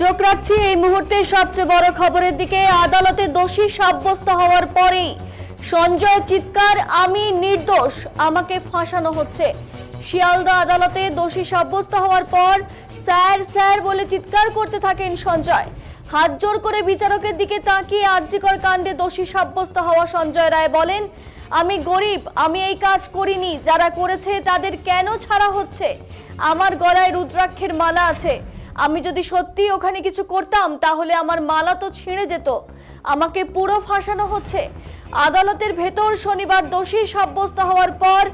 চোখ রাখছি এই মুহূর্তে সবচেয়ে বড় খবরের দিকে। আদালতে দোষী সাব্যস্ত হওয়ার পরেই সঞ্জয় চিৎকার, আমি নির্দোষ, আমাকে ফাঁসানো হচ্ছে। শিয়ালদা আদালতে দোষী সাব্যস্ত হওয়ার পর স্যার স্যার বলে চিৎকার করতে থাকেন সঞ্জয়। হাত জোর করে বিচারকের দিকে তাকিয়ে আর্যিকর কাণ্ডে দোষী সাব্যস্ত হওয়া সঞ্জয় রায় বলেন, আমি গরিব, আমি এই কাজ করিনি, যারা করেছে তাদের কেন ছাড়া হচ্ছে? আমার গলায় রুদ্রাক্ষের মালা আছে। আমি যদি সত্যি ওখানে কিছু করতাম, তাহলে আমার মালা তো ছিঁড়ে যেত। আমাকে পুরো ফাঁসানো হচ্ছে। আদালতের ভেতর শনিবার দোষী সাব্যস্ত হওয়ার পর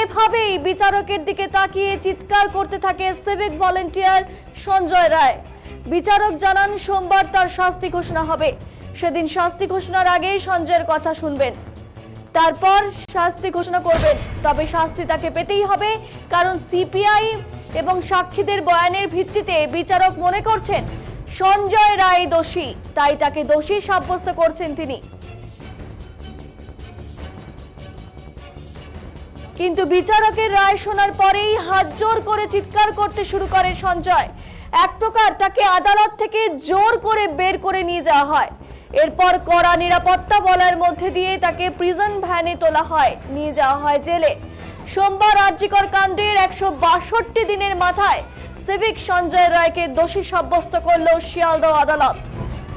এভাবেই বিচারকের দিকে তাকিয়ে চিৎকার করতে থাকে সিভিক ভলেন্টিয়ার সঞ্জয় রায়। বিচারক জানান, সোমবার তার শাস্তি ঘোষণা হবে। সেদিন শাস্তি ঘোষণার আগেই সঞ্জয়ের কথা শুনবেন। তারপর শাস্তি ঘোষণা করবেন। তবে শাস্তি তাকে পেতেই হবে, কারণ সিপিআই এবং সাক্ষীদের বয়ানের ভিত্তিতে বিচারক মনে করছেন, সঞ্জয় রায় দোষী, তাই তাকে দোষী সাব্যস্ত করছেন তিনি। কিন্তু বিচারকের রায় শোনার পরেই হাত জোর করে চিৎকার করতে শুরু করে সঞ্জয়। এক প্রকার তাকে আদালত থেকে জোর করে বের করে নিয়ে যাওয়া হয়। এরপর কড়া নিরাপত্তা বলার মধ্যে দিয়ে তাকে প্রিজন ভ্যানে তোলা হয়, নিয়ে যাওয়া হয় জেলে। সোমবার আর্যিকর কাণ্ডের একশো বাষট্টি দিনের মাথায় সিভিক সঞ্জয় রায়কে দোষী সাব্যস্ত করল শিয়ালদহ আদালত।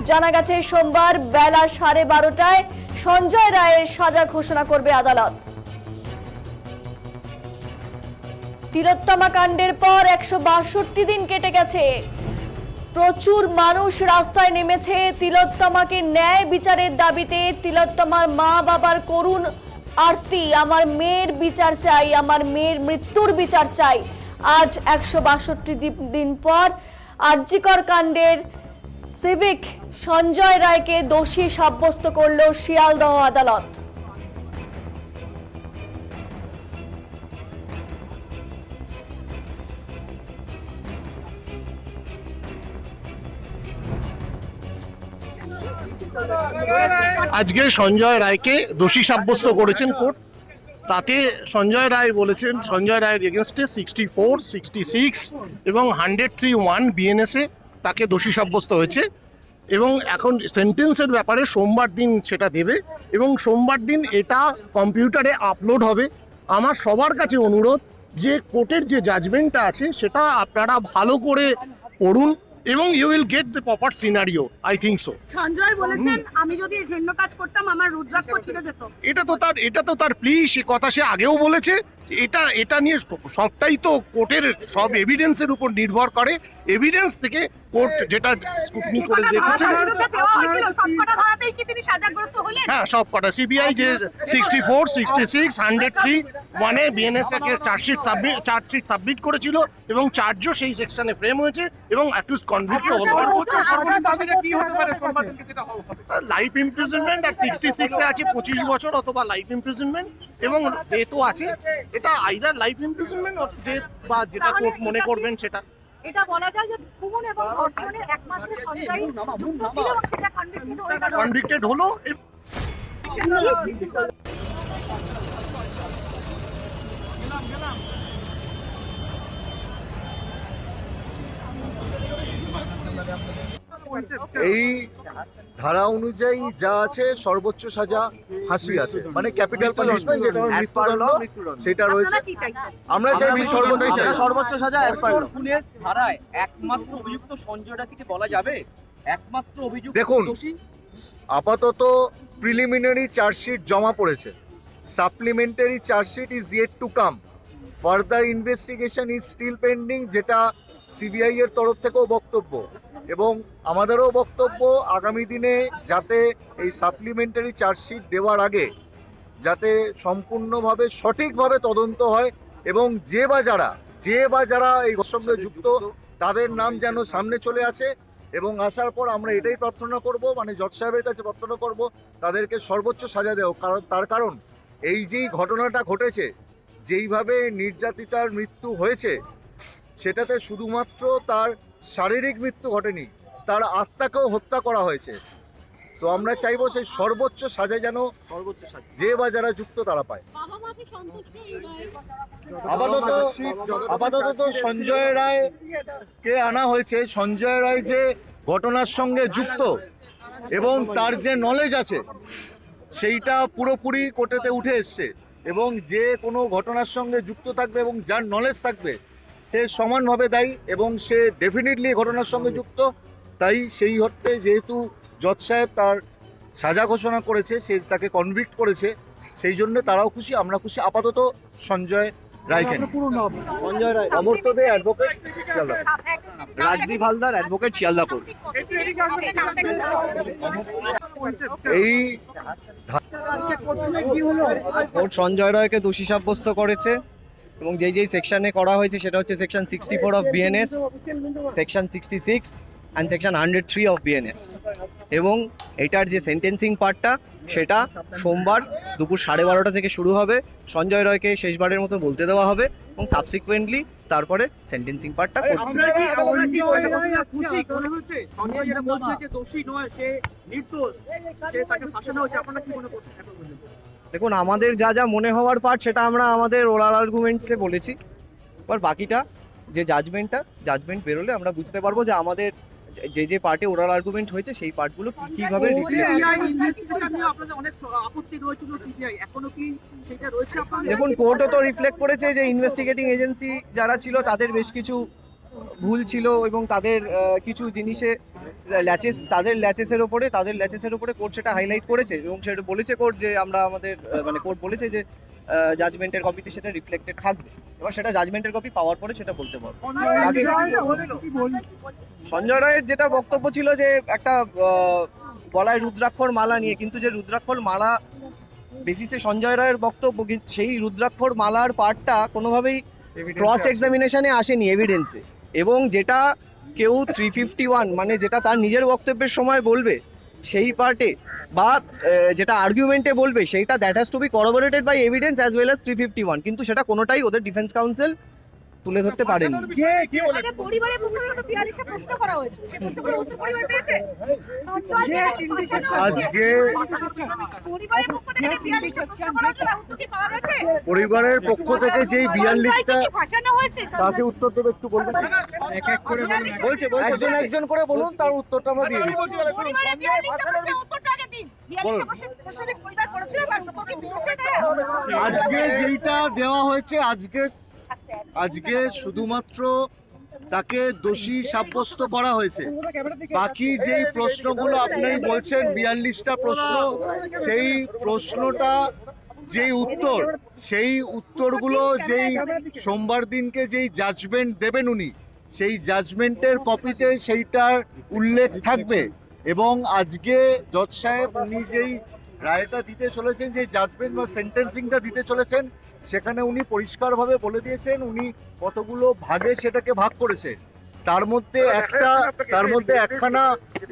জানা গেছে, সোমবার বেলা সাড়ে বারোটায় সঞ্জয় রায়ের সাজা ঘোষণা করবে আদালত। তিলোত্তমা কাণ্ডের পর একশো বাষট্টি দিন কেটে গেছে। প্রচুর মানুষ রাস্তায় নেমেছে তিলোত্তমাকে ন্যায় বিচারের দাবিতে। তিলোত্তমার মা বাবার করুণ আরতি, আমার মেয়ের বিচার চাই, আমার মেয়ের মৃত্যুর বিচার চাই। আজ একশো বাষট্টি দিন পর আর্যিকর কাণ্ডের সিভিক সঞ্জয় রায়কে দোষী সাব্যস্ত করল শিয়ালদহ আদালত। আজকে সঞ্জয় রায়কে দোষী সাব্যস্ত করেছেন কোর্ট। তাতে সঞ্জয় রায় বলেছেন, সঞ্জয় রায়ের এগেনস্টে সিক্সটি ফোর সিক্সটি সিক্স এবং হান্ড্রেড থ্রি ওয়ান বিএনএসে তাকে দোষী সাব্যস্ত হয়েছে এবং এখন সেন্টেন্সের ব্যাপারে সোমবার দিন সেটা দেবে এবং সোমবার দিন এটা কম্পিউটারে আপলোড হবে। আমার সবার কাছে অনুরোধ যে কোর্টের যে জাজমেন্টটা আছে সেটা আপনারা ভালো করে পড়ুন। এবং you will get the proper scenario I think so Sanjay বলেছেন আমি যদি এই ঘৃণ্য কাজ করতাম আমার রুদ্রাক্ষ ছিঁড়ে যেত। এটা তো তার এটা তো তার প্লি সে কথা সে আগেও বলেছে। এটা এটা নিয়ে সবটাই তো কোর্টের সব এভিডেন্সের উপর নির্ভর করে। এভিডেন্স থেকে কোর্ট যেটা স্কুটনি করে দেখেছে কি তিনি সাজাগ্রস্ত হলেন? হ্যাঁ সব কটা। সিবিআই যে sixty four sixty six hundred three ওয়ানে বিএনএস কে চার্জশিট সাবমিট চার্জশিট সাবমিট করেছিল এবং চার্জও সেই সেকশনে ফ্রেম হয়েছে এবং অ্যাকিউজ কনভিক্ট লাইফ ইমপ্রিজনমেন্ট আর সিক্সটি সিক্সে আছে পঁচিশ বছর অথবা লাইফ ইমপ্রিজনমেন্ট এবং ডেথও আছে। এটা আইদার লাইফ ইমপ্রিজনমেন্ট ডেথ বা যেটা কোর্ট মনে করবেন সেটা। এটা বলা যায় যে খুন এবং ধর্ষণের একমাত্র সঞ্জয় যুক্ত ছিল এবং সেটা কনভিক্টেড হয়ে গেল। কনভিক্টেড হলো। এই ধারা অনুযায়ী যা আছে সর্বোচ্চ সাজা ফাঁসি আছে। মানে ক্যাপিটাল পানিশমেন্ট যেটা মৃত্যুদণ্ড সেটা রয়েছে। আমরা চাইছি সর্বোচ্চ সাজা। সর্বোচ্চ সাজা। খুনের ধারায় একমাত্র অভিযুক্ত সঞ্জয় রায়কে বলা যাবে? একমাত্র অভিযুক্ত দেখুন। আপাতত প্রিলিমিনারি চার্জশিট জমা পড়েছে। Supplementary chargesheet is yet to come further investigation is still pending যেটা সিবিআই এর তরফ থেকেও বক্তব্য। এবং আমাদেরও বক্তব্য আগামী দিনে যাতে এই সাপ্লিমেন্টারি চার্জশিট দেওয়ার আগে যাতে সম্পূর্ণভাবে সঠিকভাবে তদন্ত হয় এবং যে বা যারা যে বা যারা এই সঙ্গে যুক্ত তাদের নাম যেন সামনে চলে আসে এবং আসার পর আমরা এটাই প্রার্থনা করব মানে জজ সাহেবের কাছে প্রার্থনা করব তাদেরকে সর্বোচ্চ সাজা দেও কারণ তার কারণ এই যেই ঘটনাটা ঘটেছে যেইভাবে নির্যাতিতার মৃত্যু হয়েছে সেটাতে শুধুমাত্র তার শারীরিক মৃত্যু ঘটেনি তার আত্মাকেও হত্যা করা হয়েছে। তো আমরা চাইব সেই সর্বোচ্চ সাজা যেন সর্বোচ্চ যে বা যারা যুক্ত তারা পায়? আপাতত আপাতত তো সঞ্জয় রায় কে আনা হয়েছে। সঞ্জয় রায় যে ঘটনার সঙ্গে যুক্ত এবং তার যে নলেজ আছে সেইটা পুরোপুরি কোর্টেতে উঠে এসছে এবং যে কোনো ঘটনার সঙ্গে যুক্ত থাকবে এবং যার নলেজ থাকবে সে সমানভাবে দায়ী এবং সে ডেফিনেটলি ঘটনার সঙ্গে যুক্ত। তাই সেই অর্থে যেহেতু জজ সাহেব তার সাজা ঘোষণা করেছে সে তাকে কনভিক্ট করেছে সেই জন্য তারাও খুশি আমরা খুশি। আপাতত সঞ্জয় রায়কে। Sanjay Roy advocate Rajdeep Haldar advocate Shialdapur. এই সঞ্জয় রায়কে দোষী সাব্যস্ত করেছে। এবং যেই যেই সেকশনে করা হয়েছে সেটা হচ্ছে section sixty four of BNS section sixty six and section hundred three of BNS এবং এটার যে সেন্টেন্সিং পার্টটা সেটা সোমবার দুপুর সাড়ে বারোটা থেকে শুরু হবে। সঞ্জয় রয়কে শেষবারের মতো বলতে দেওয়া হবে এবং সাবসিকুয়েন্টলি তারপরে সেন্টেন্সিং পার্টটা করতে দেখুন আমাদের যা যা মনে হওয়ার পার্ট সেটা আমরা আমাদের ওরাল আর্গুমেন্টসে বলেছি। এবার বাকিটা যে জাজমেন্টটা জাজমেন্ট বেরোলে আমরা বুঝতে পারব যে আমাদের যে যে পার্টে ওরাল আর্গুমেন্ট হয়েছে সেই পার্টগুলো কীভাবে দেখুন কোর্টও তো রিফ্লেক্ট করেছে যে ইনভেস্টিগেটিং এজেন্সি যারা ছিল তাদের বেশ কিছু ভুল ছিল এবং তাদের কিছু জিনিসে ল্যাচেস তাদের ল্যাচেসের ওপরে তাদের ল্যাচেসের ওপরে কোর্ট সেটা হাইলাইট করেছে এবং সেটা বলেছে কোর্ট যে আমরা আমাদের মানে কোর্ট বলেছে যে জাজমেন্টের কপিতে সেটা রিফ্লেক্টেড থাকবে। এবার সেটা জাজমেন্টের কপি পাওয়ার পরে সেটা বলতে পারব। সঞ্জয় রায়ের যেটা বক্তব্য ছিল যে একটা গলায় রুদ্রাক্ষর মালা নিয়ে কিন্তু যে রুদ্রাক্ষর মালা বেসিসে সঞ্জয় রায়ের বক্তব্য সেই রুদ্রাক্ষর মালার পার্টটা কোনোভাবেই ক্রস এক্সামিনেশনে আসেনি এভিডেন্সে এবং যেটা কেউ থ্রি ফিফটি ওয়ান মানে যেটা তার নিজের বক্তব্যের সময় বলবে, সেই পার্টে বা যেটা আর্গুমেন্টে বলবে, সেইটা that has to be corroborated by evidence as well as three fifty one কিন্তু সেটা কোনোটাই ওদের ডিফেন্স কাউন্সিল তুলে ধরতে পারেনি। পরিবারের পক্ষ থেকে তো বিয়াল্লিশটা প্রশ্ন করা হয়েছে। সেই প্রশ্নগুলোর উত্তর পরিবার পেয়েছে? আজকে পরিবারের পক্ষ থেকে বিয়াল্লিশটা প্রশ্ন করা হয়েছে উত্তর কি পাওয়া গেছে? পরিবারের পক্ষ থেকে যেই হয়েছে? তাকে উত্তর দেবে একটু বলবেন এক এক করে বলছে বলছে একজন একজন করে বলুন তার উত্তরটা আমরা দিয়ে দিচ্ছি। পরিবারের বিয়াল্লিশটা প্রশ্নের উত্তরটা আগে দিন। বিয়াল্লিশটা প্রশ্নের প্রশ্ন পরিবার করেছিল তার উত্তর কি পেয়েছে তারা? আজকে যেটা দেওয়া হয়েছে আজকে আজকে শুধুমাত্র তাকে দোষী সাব্যস্ত করা হয়েছে। বাকি যেই প্রশ্নগুলো আপনি বলছেন, বিয়াল্লিশটা প্রশ্ন, সেই প্রশ্নটা যেই উত্তর, সেই উত্তরগুলো যেই সোমবার দিনকে যেই জাজমেন্ট দেবেন উনি, সেই জাজমেন্টের কপিতে সেইটার উল্লেখ থাকবে। এবং আজকে জজ সাহেব উনি যেই রায়টা দিতে চলেছেন, যে জাজমেন্ট বা সেন্টেন্সিংটা দিতে চলেছেন সেখানে উনি পরিষ্কারভাবে বলে দিয়েছেন উনি কতগুলো ভাগে সেটাকে ভাগ করেছে। তার মধ্যে একটা তার মধ্যে একখানা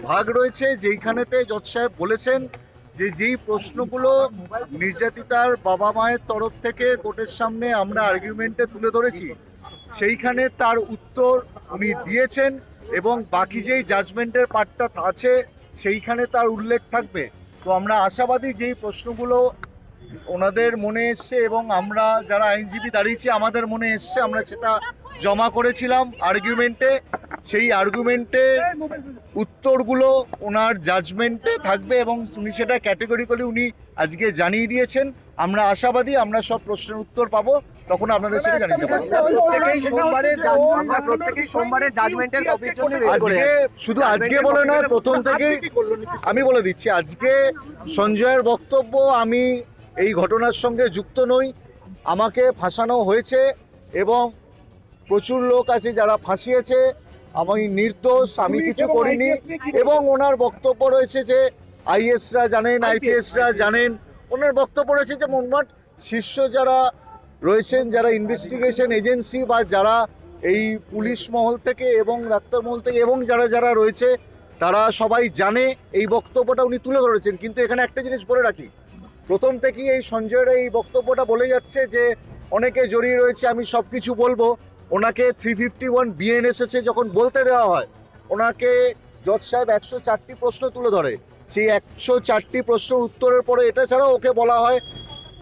ভাগ রয়েছে যেইখানেতে জজ সাহেব বলেছেন যে যেই প্রশ্নগুলো নির্যাতিতার বাবা মায়ের তরফ থেকে কোর্টের সামনে আমরা আর্গুমেন্টে তুলে ধরেছি সেইখানে তার উত্তর উনি দিয়েছেন এবং বাকি যেই জাজমেন্টের পার্টটা আছে সেইখানে তার উল্লেখ থাকবে। তো আমরা আশাবাদী যেই প্রশ্নগুলো ওনাদের মনে এসছে এবং আমরা যারা আইনজীবী দাঁড়িয়েছি আমাদের মনে এসছে আমরা সেটা জমা করেছিলাম আর্গুমেন্টে সেই আর্গুমেন্টে উত্তরগুলো ওনার জাজমেন্টে থাকবে এবং উনি সেটা ক্যাটেগরিক্যালি উনি আজকে জানিয়ে দিয়েছেন। আমরা আশাবাদী আমরা সব প্রশ্নের উত্তর পাবো তখন আপনাদের সেটা জানিয়ে পারব প্রত্যেকেই সোমবারের জাজ- আমরা প্রত্যেকেই সোমবারের জাজমেন্টের কপির জন্য আজকে শুধু আজকে বলে নয় প্রথম থেকেই আমি বলে দিচ্ছি আজকে সঞ্জয়ের বক্তব্য আমি এই ঘটনার সঙ্গে যুক্ত নই। আমাকে ফাঁসানো হয়েছে এবং প্রচুর লোক আছে যারা ফাঁসিয়েছে। আমি নির্দোষ আমি কিছু করিনি এবং ওনার বক্তব্য রয়েছে যে আইএসরা জানেন আইপিএসরা জানেন। ওনার বক্তব্য রয়েছে যে মোটমাট শীর্ষ যারা রয়েছেন যারা ইনভেস্টিগেশন এজেন্সি বা যারা এই পুলিশ মহল থেকে এবং ডাক্তার মহল থেকে এবং যারা যারা রয়েছে তারা সবাই জানে। এই বক্তব্যটা উনি তুলে ধরেছেন। কিন্তু এখানে একটা জিনিস বলে রাখি প্রথম থেকেই এই সঞ্জয়ের এই বক্তব্যটা বলে যাচ্ছে যে, অনেকে জড়িয়ে রয়েছে, আমি সব কিছু বলব। ওনাকে থ্রি ফিফটি ওয়ান বিএনএসএসে যখন বলতে দেওয়া হয়, ওনাকে জজ সাহেব একশো চারটি প্রশ্ন তুলে ধরে। সেই একশো চারটি প্রশ্ন উত্তরের পরে এটা ছাড়াও ওকে বলা হয়,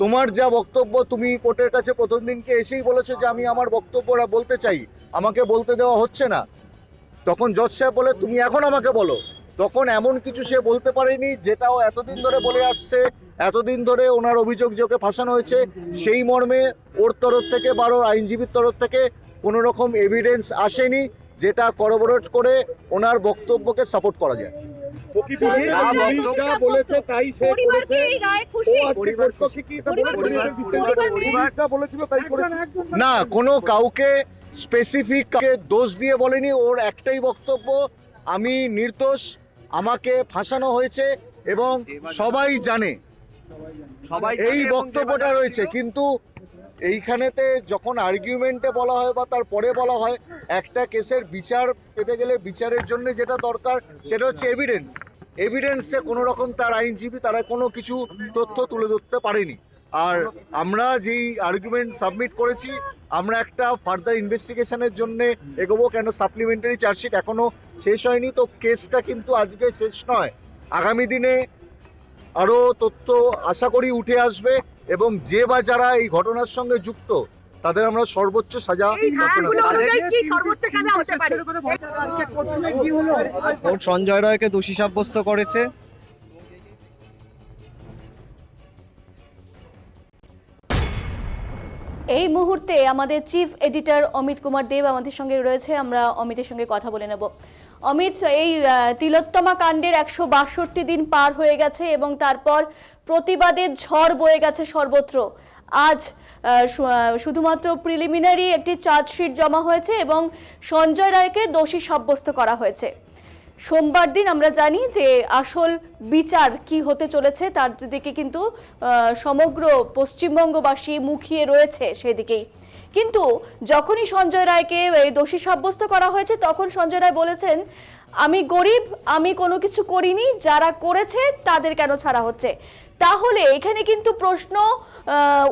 তোমার যা বক্তব্য, তুমি কোর্টের কাছে প্রথম দিনকে এসেই বলেছ যে, আমি আমার বক্তব্যটা বলতে চাই? আমাকে বলতে দেওয়া হচ্ছে না। তখন জজ সাহেব বলে, তুমি এখন আমাকে বলো। তখন এমন কিছু সে বলতে পারেনি, যেটাও এতদিন ধরে বলে আসছে এতদিন ধরে ওনার অভিযোগ যে ওকে ফাঁসানো হয়েছে সেই মর্মে ওর তরফ থেকে বা ওর আইনজীবীর তরফ থেকে কোনো রকম এভিডেন্স আসেনি যেটা করবোরেট করে ওনার বক্তব্যকে সাপোর্ট করা যায়। না কোনো কাউকে স্পেসিফিক দোষ দিয়ে বলেনি ওর একটাই বক্তব্য আমি নির্দোষ আমাকে ফাঁসানো হয়েছে এবং সবাই জানে। সবাই এই বক্তব্যটা রয়েছে কিন্তু এইখানেতে যখন আর্গুমেন্টে বলা হয় বা তারপরে বলা হয় একটা কেসের বিচার পেতে গেলে বিচারের জন্য যেটা দরকার সেটা হচ্ছে এভিডেন্স এভিডেন্সে কোনো রকম তার আইনজীবী তারা কোনো কিছু তথ্য তুলে ধরতে পারেনি। আর আমরা যেই আর্গুমেন্ট সাবমিট করেছি আমরা একটা ফার্দার ইনভেস্টিগেশনের জন্য এগোবো কেন? সাপ্লিমেন্টারি চার্জশিট এখনও শেষ হয়নি তো কেসটা কিন্তু আজকে শেষ নয়। আগামী দিনে আরও তথ্য আশা করি উঠে আসবে এবং যে বা যারা এই ঘটনার সঙ্গে যুক্ত তাদের আমরা সর্বোচ্চ সাজা এই ধারাগুলো তাদের- অনুযায়ী কি সর্বোচ্চ সাজা হতে পারে। আজকে কোর্টে কি হলো? কোর্ট সঞ্জয় রায়কে দোষী সাব্যস্ত করেছে। এই মুহূর্তে আমাদের চিফ এডিটর অমিত কুমার দেব আমাদের সঙ্গে রয়েছে। আমরা অমিতের সঙ্গে কথা বলে নেব। অমিত, এই তিলোত্তমা কাণ্ডের একশো বাষট্টি দিন পার হয়ে গেছে এবং তারপর প্রতিবাদের ঝড় বয়ে গেছে সর্বত্র। আজ শুধুমাত্র প্রিলিমিনারি একটি চার্জশিট জমা হয়েছে এবং সঞ্জয় রায়কে দোষী সাব্যস্ত করা হয়েছে। সোমবার দিন আমরা জানি যে আসল বিচার কি হতে চলেছে, তার দিকে কিন্তু সমগ্র পশ্চিমবঙ্গবাসী মুখিয়ে রয়েছে সেদিকেই। কিন্তু যখনই সঞ্জয় রায়কে দোষী সাব্যস্ত করা হয়েছে, তখন সঞ্জয় রায় বলেছেন, আমি গরিব, আমি কোনো কিছু করিনি, যারা করেছে তাদের কেন ছাড়া হচ্ছে? তাহলে এখানে কিন্তু প্রশ্ন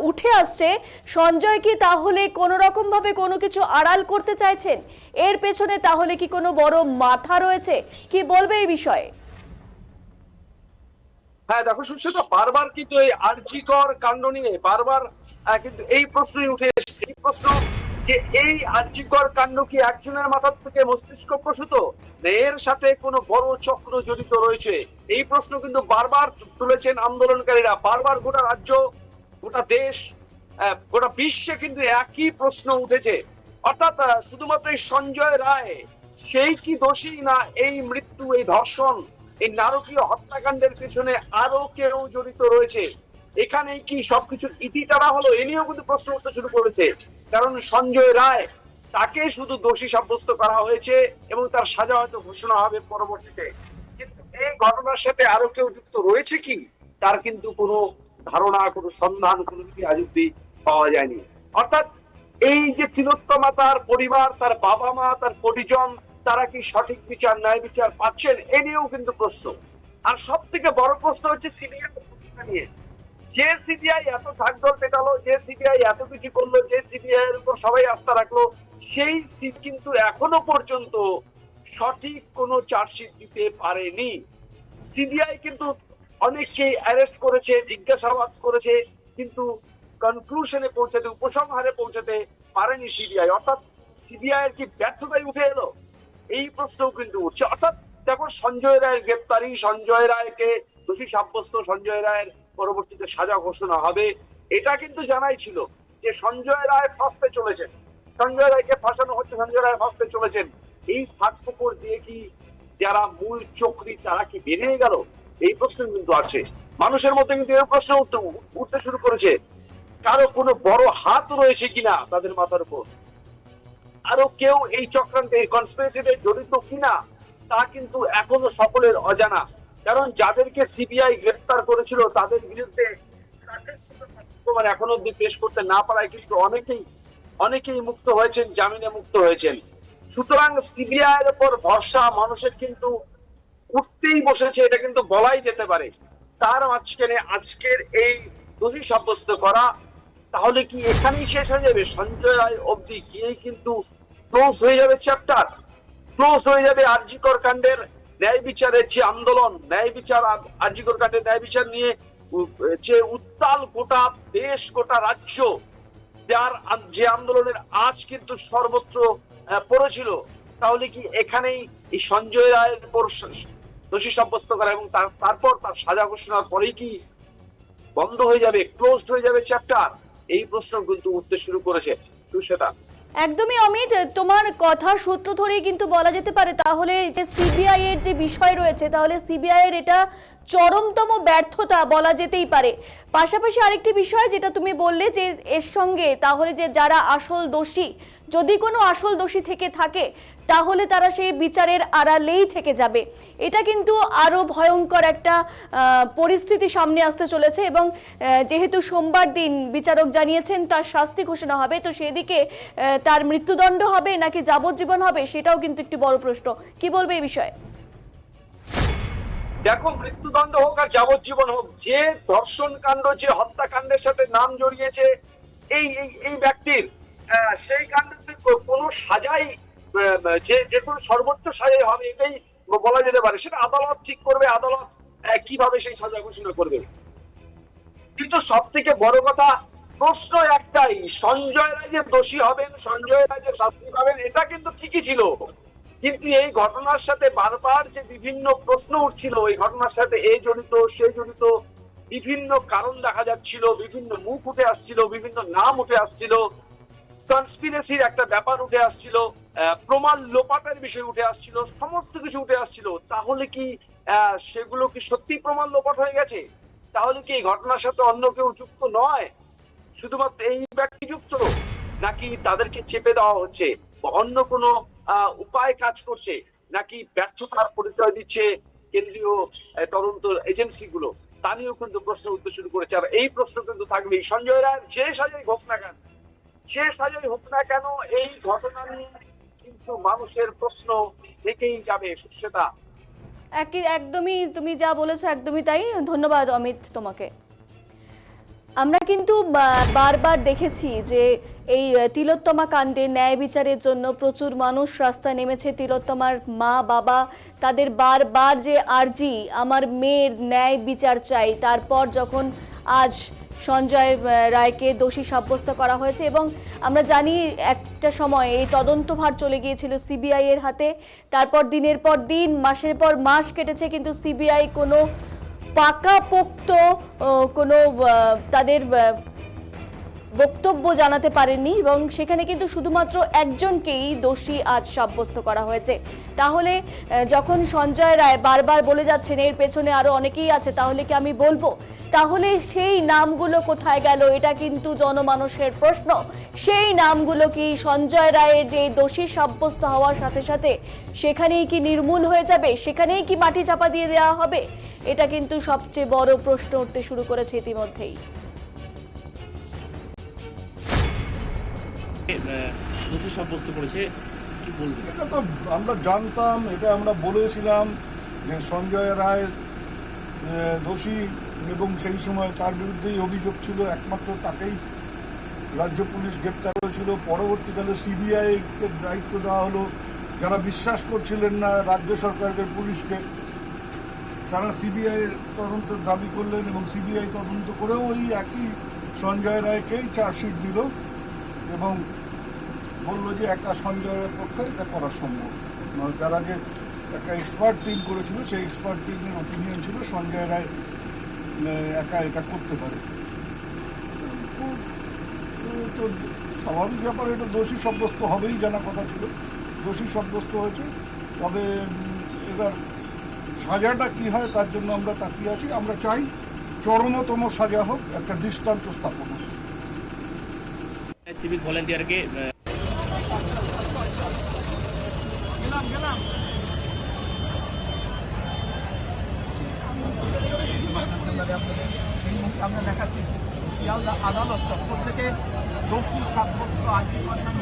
উঠে আসছে, সঞ্জয় কি তাহলে কোনো রকম ভাবে কোনো কিছু আড়াল করতে চাইছেন? এর পেছনে তাহলে কি কোনো বড় মাথা রয়েছে? কি বলবে এই বিষয়ে? হ্যাঁ দেখো সুস্মিতা বারবার কিন্তু এই আর্জিকর কাণ্ড নিয়ে বারবার কিন্তু এই প্রশ্নই উঠে এসেছে। এই প্রশ্ন যে এই আর্জিকর কাণ্ড কি একজনের মাথার থেকে মস্তিষ্ক প্রসূত? এর সাথে কোনো বড় চক্র জড়িত রয়েছে? এই প্রশ্ন কিন্তু বারবার তুলেছেন আন্দোলনকারীরা। বারবার গোটা রাজ্য, গোটা দেশ গোটা বিশ্বে কিন্তু একই প্রশ্ন উঠেছে। অর্থাৎ শুধুমাত্র এই সঞ্জয় রায়, সেই কি দোষী না এই মৃত্যু, এই ধর্ষণ? এই নারকীয় হত্যাকাণ্ডের পেছনে আরও কেউ জড়িত রয়েছে। এখানেই কি সবকিছু ইতি টানা হলো? এ নিয়েও কিন্তু প্রশ্ন উঠতে শুরু করেছে। কারণ সঞ্জয় রায়, তাকে শুধু দোষী সাব্যস্ত করা হয়েছে এবং তার সাজা হয়তো ঘোষণা হবে পরবর্তীতে। কিন্তু এই ঘটনার সাথে আরও কেউ যুক্ত রয়েছে কি? তার কিন্তু কোনো ধারণা, কোনো সন্ধান, কোনো কিছু আজ অব্দি পাওয়া যায়নি। অর্থাৎ এই যে তিলোত্তমা, তার পরিবার, তার বাবা মা তার পরিজন তারা কি সঠিক বিচার, ন্যায় বিচার পাচ্ছেন? এ নিয়েও কিন্তু প্রশ্ন। আর সব থেকে বড় প্রশ্ন হচ্ছে সিবিআই নিয়ে। যে সিবিআই এত ঢাকঢোল পেটালো, যে সিবিআই এত কিছু করল, যে সিবিআই এর উপর সবাই আস্থা রাখল, সেই সিট কিন্তু এখনও পর্যন্ত সঠিক কোনো চার্জশিট দিতে পারেনি। সিবিআই কিন্তু অনেককে অ্যারেস্ট করেছে, জিজ্ঞাসাবাদ করেছে, কিন্তু কনক্লুশনে পৌঁছাতে, উপসংহারে পৌঁছাতে পারেনি সিবিআই। অর্থাৎ সিবিআই এর কি ব্যর্থতায় উঠে এলো? এই প্রশ্নও কিন্তু উঠছে। অর্থাৎ দেখো সঞ্জয় রায়ের গ্রেপ্তারি, সঞ্জয় রায়কে দোষী সাব্যস্ত সঞ্জয় রায়ের পরবর্তীতে সাজা ঘোষণা হবে। এটা কিন্তু জানাই ছিল যে সঞ্জয় রায় ফাঁসতে চলেছেন। সঞ্জয় রায়কে ফাঁসানো হচ্ছে, সঞ্জয় রায় ফাঁসতে চলেছেন। এই ফাঁক দিয়ে কি যারা মূল চক্রী, তারা কি বেরিয়ে গেল? এই প্রশ্ন কিন্তু আছে। মানুষের মধ্যে কিন্তু এই প্রশ্ন উঠতে উঠতে শুরু করেছে। কারও কোনো বড় হাত রয়েছে কিনা তাদের মাথার উপর? আরও কেউ এই চক্রান্তে এই কনস্পিরেসিতে জড়িত কিনা, তা কিন্তু এখনও সকলের অজানা। কারণ যাদেরকে সিবিআই গ্রেফতার করেছিল, তাদের বিরুদ্ধে এখনও অব্দি পেশ করতে না পারায় কিন্তু অনেকেই অনেকেই মুক্ত হয়েছেন, জামিনে মুক্ত হয়েছেন। সুতরাং সিবিআই এর উপর ভরসা মানুষের কিন্তু উঠতেই বসেছে, এটা কিন্তু বলাই যেতে পারে। তার মাঝখানে আজকের এই দোষী সাব্যস্ত করা তাহলে কি এখানেই শেষ হয়ে যাবে? সঞ্জয় রায় অবধি গিয়েই কিন্তু ক্লোজ হয়ে যাবে চ্যাপ্টার ক্লোজ হয়ে যাবে আরজিকর কাণ্ডের ন্যায় বিচারের যে আন্দোলন। ন্যায় বিচার আরজিকর কাণ্ডের ন্যায় বিচার নিয়ে যে উত্তাল গোটা দেশ, গোটা রাজ্য, যার যে আন্দোলনের আজ কিন্তু সর্বত্র পড়েছিল, তাহলে কি এখানেই এই সঞ্জয় রায়ের উপর দোষী সাব্যস্ত করা এবং তার- তারপর তার সাজা ঘোষণার পরেই কি বন্ধ হয়ে যাবে ক্লোজড হয়ে যাবে চ্যাপ্টার এই প্রশ্ন কিন্তু উঠতে শুরু করেছে। সুশ্বেতা একদমই অমিত, তোমার কথার সূত্র ধরেই কিন্তু বলা যেতে পারে, তাহলে যে সিবিআই এর যে বিষয় রয়েছে, তাহলে সিবিআই এর এটা চরমতম ব্যর্থতা বলা যেতেই পারে। পাশাপাশি আরেকটি বিষয় যেটা তুমি বললে যে এর সঙ্গে তাহলে যে যারা আসল দোষী, যদি কোনো আসল দোষী থেকে থাকে, তাহলে তারা সেই বিচারের আড়ালেই থেকে যাবে। এটা কিন্তু আরও ভয়ঙ্কর একটা পরিস্থিতি সামনে আসতে চলেছে এবং যেহেতু সোমবার দিন বিচারক জানিয়েছেন তার শাস্তি ঘোষণা হবে, তো সেদিকে তার মৃত্যুদণ্ড হবে নাকি যাবজ্জীবন হবে সেটাও কিন্তু একটি বড় প্রশ্ন। কি বলবে এই বিষয়ে? দেখো, মৃত্যুদণ্ড হোক আর যাবজ্জীবন হোক, যে ধর্ষণ কাণ্ড, যে হত্যাকাণ্ডের সাথে নাম জড়িয়েছে, এই এই ব্যক্তির সেই কাণ্ডতে কোনো সাজাই যে যে কোনো সর্বোচ্চ সাজাই হবে এটাই বলা যেতে পারে। সেটা আদালত ঠিক করবে, আদালত কীভাবে সেই সাজা ঘোষণা করবে? কিন্তু সব থেকে বড় কথা, প্রশ্ন একটাই, সঞ্জয় রায় যে দোষী হবেন, সঞ্জয় রায় যে শাস্তি পাবেন, এটা কিন্তু ঠিকই ছিল। কিন্তু এই ঘটনার সাথে বারবার যে বিভিন্ন প্রশ্ন উঠছিল, এই ঘটনার সাথে এ জড়িত, সে জড়িত, বিভিন্ন কারণ দেখা যাচ্ছিল, বিভিন্ন মুখ উঠে আসছিল, বিভিন্ন নাম উঠে আসছিল কনস্পিরেসির একটা ব্যাপার উঠে আসছিল প্রমাণ লোপাটের বিষয় উঠে আসছিল, সমস্ত কিছু উঠে আসছিল। তাহলে কি সেগুলো কি সত্যি প্রমাণ লোপাট হয়ে গেছে? তাহলে কি এই ঘটনার সাথে অন্য কেউ যুক্ত নয়? শুধুমাত্র এই ব্যক্তি যুক্ত, নাকি তাদেরকে চেপে দেওয়া হচ্ছে? অন্য কোনো উপায় কাজ করছে নাকি ব্যর্থতার পরিচয় দিচ্ছে কেন্দ্রীয় তদন্ত এজেন্সি গুলো তা নিয়েও কিন্তু প্রশ্ন উঠতে শুরু করেছে। আর এই প্রশ্ন কিন্তু থাকবেই সঞ্জয় রায়ের যে সাজাই হোক না কেন, যে সাজাই হোক না কেন এই ঘটনা নিয়ে কিন্তু মানুষের প্রশ্ন থেকেই যাবে সুশ্বেতা একদমই তুমি যা বলেছ একদমই তাই। ধন্যবাদ অমিত তোমাকে। আমরা কিন্তু বারবার দেখেছি যে এই তিলোত্তমা কাণ্ডে ন্যায় বিচারের জন্য প্রচুর মানুষ রাস্তায় নেমেছে। তিলোত্তমার মা, বাবা, তাদের বারবার যে আর্জি, আমার মেয়ের ন্যায় বিচার চাই। তারপর যখন আজ সঞ্জয় রায়কে দোষী সাব্যস্ত করা হয়েছে এবং আমরা জানি একটা সময় এই তদন্তভার চলে গিয়েছিল সিবিআই এর হাতে। তারপর দিনের পর দিন, মাসের পর মাস কেটেছে, কিন্তু সিবিআই কোনো পাকাপোক্ত কোনো তাদের বক্তব্য জানাতে পারেননি এবং সেখানে কিন্তু শুধুমাত্র একজনকেই দোষী আজ সাব্যস্ত করা হয়েছে। তাহলে যখন সঞ্জয় রায় বারবার বলে যাচ্ছেন, এর পেছনে আরও অনেকেই আছে, তাহলে কি আমি বলব? তাহলে সেই নামগুলো কোথায় গেল? এটা কিন্তু জনমানুষের প্রশ্ন। সেই নামগুলো কি সঞ্জয় রায়ের যে দোষী সাব্যস্ত হওয়ার সাথে সাথে সেখানেই কি নির্মূল হয়ে যাবে? সেখানেই কি মাটি চাপা দিয়ে দেওয়া হবে? এটা কিন্তু সবচেয়ে বড় প্রশ্ন উঠতে শুরু করেছে ইতিমধ্যেই। দোষী সাব্যস্ত করেছে, কি বলবেন? এটা তো আমরা জানতাম, এটা আমরা বলেছিলাম যে সঞ্জয় রায় দোষী এবং সেই সময় তার বিরুদ্ধেই অভিযোগ ছিল, একমাত্র তাকেই রাজ্য পুলিশ গ্রেপ্তার হয়েছিল পরবর্তীকালে সিবিআই কে দায়িত্ব দেওয়া হলো। যারা বিশ্বাস করছিলেন না রাজ্য সরকারকে, পুলিশকে, তারা সিবিআই তদন্তের দাবি করলেন এবং সিবিআই তদন্ত করেও ওই একই সঞ্জয় রায়কেই চার্জশিট দিল এবং বলল যে একা সঞ্জয়ের পক্ষে এটা করা সম্ভব। তারা যে একটা এক্সপার্ট টিম করেছিল, সেই এক্সপার্ট টিমের ওপিনিয়ন ছিল সঞ্জয় রায় একা এটা করতে পারে। তো স্বাভাবিক ব্যাপার, এটা দোষী সাব্যস্ত হবেই জানা কথা ছিল। দোষী সাব্যস্ত হয়েছে। তবে এবার সাজাটা কি হয় তার জন্য আমরা তাকিয়ে আছি। আমরা চাই চরমতম সাজা হোক, একটা দৃষ্টান্ত স্থাপন হোক। সিভিক ভলেন্টিয়ারকে আমরা দেখাচ্ছি শিয়ালদা আদালত চত্বর থেকে দোষী সাব্যস্ত আর্জি ঘটনাকে